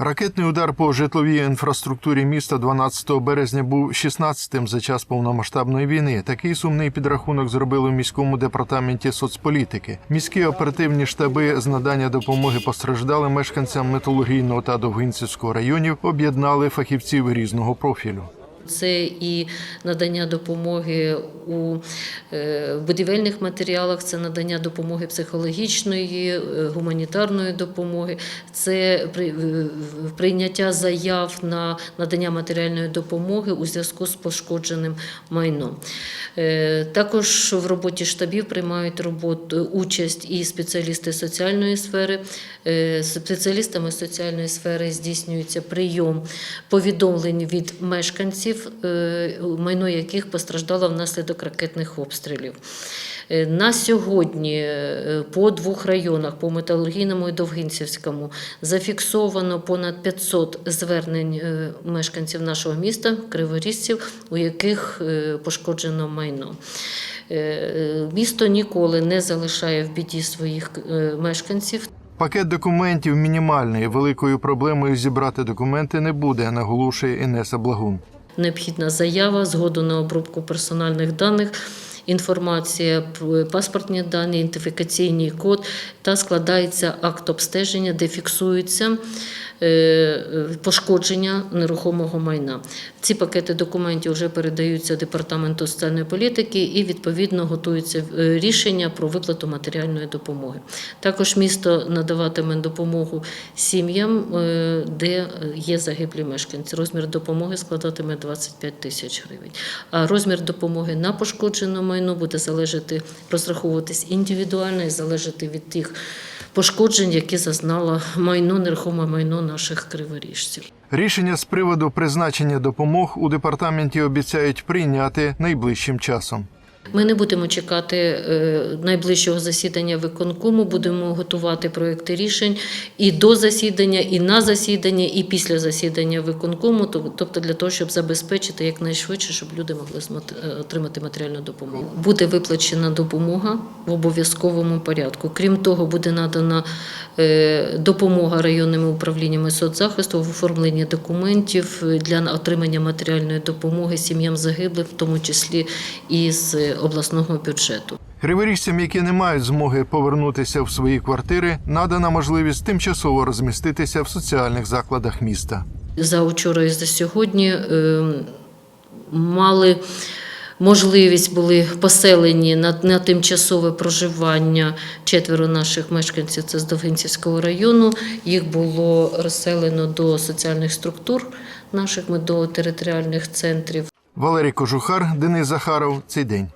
Ракетний удар по житловій інфраструктурі міста 12 березня був 16-тим за час повномасштабної війни. Такий сумний підрахунок зробили в міському департаменті соцполітики. Міські оперативні штаби з надання допомоги постраждалим мешканцям металургійного та Довгинцівського районів об'єднали фахівців різного профілю. Це і надання допомоги у е, будівельних матеріалах, це надання допомоги психологічної, е, гуманітарної допомоги, це прийняття заяв на надання матеріальної допомоги у зв'язку з пошкодженим майном. Е, Також в роботі штабів приймають роботу, участь і спеціалісти соціальної сфери. Спеціалістами соціальної сфери здійснюється прийом повідомлень від мешканців, е, майно яких постраждало внаслідок ракетних обстрілів. Е, На сьогодні е, по двох районах, по металургійному і Довгинцівському, зафіксовано понад 500 звернень мешканців нашого міста, криворізців, у яких пошкоджено майно. Місто ніколи не залишає в біді своїх мешканців. Пакет документів мінімальний. Великою проблемою зібрати документи не буде, наголошує Інеса Благун. Необхідна заява, згоду на обробку персональних даних, інформація, про паспортні дані, ідентифікаційний код та складається акт обстеження, де фіксується е, е, пошкодження нерухомого майна. Ці пакети документів вже передаються департаменту соціальної політики і відповідно готується е, рішення про виплату матеріальної допомоги. Також місто надаватиме допомогу сім'ям, де є загиблі мешканці. Розмір допомоги складатиме 25 тисяч гривень. А розмір допомоги на пошкоджене майно буде залежати, розраховуватись індивідуально і залежати від тих пошкоджень, які зазнало майно, нерухоме майно наших криворіжців. Рішення з приводу призначення допомог у департаменті обіцяють прийняти найближчим часом. Ми не будемо чекати е, найближчого засідання виконкому, будемо готувати проекти рішень і до засідання, і на засідання, і після засідання виконкому, тоб- тобто для того, щоб забезпечити якнайшвидше, щоб люди могли е, отримати матеріальну допомогу. Буде виплачена допомога в обов'язковому порядку. Крім того, буде надана е, допомога районними управліннями соцзахисту в оформленні документів для отримання матеріальної допомоги сім'ям загиблих, в тому числі і з обласного бюджету. Криворіжцям, які не мають змоги повернутися в свої квартири, надана можливість тимчасово розміститися в соціальних закладах міста. За вчора і за сьогодні е, мали можливість були поселені на, на тимчасове проживання четверо наших мешканців. Це з Довгинцівського району. Їх було розселено до соціальних структур наших, ми до територіальних центрів. Валерій Кожухар, Денис Захаров. Цей день.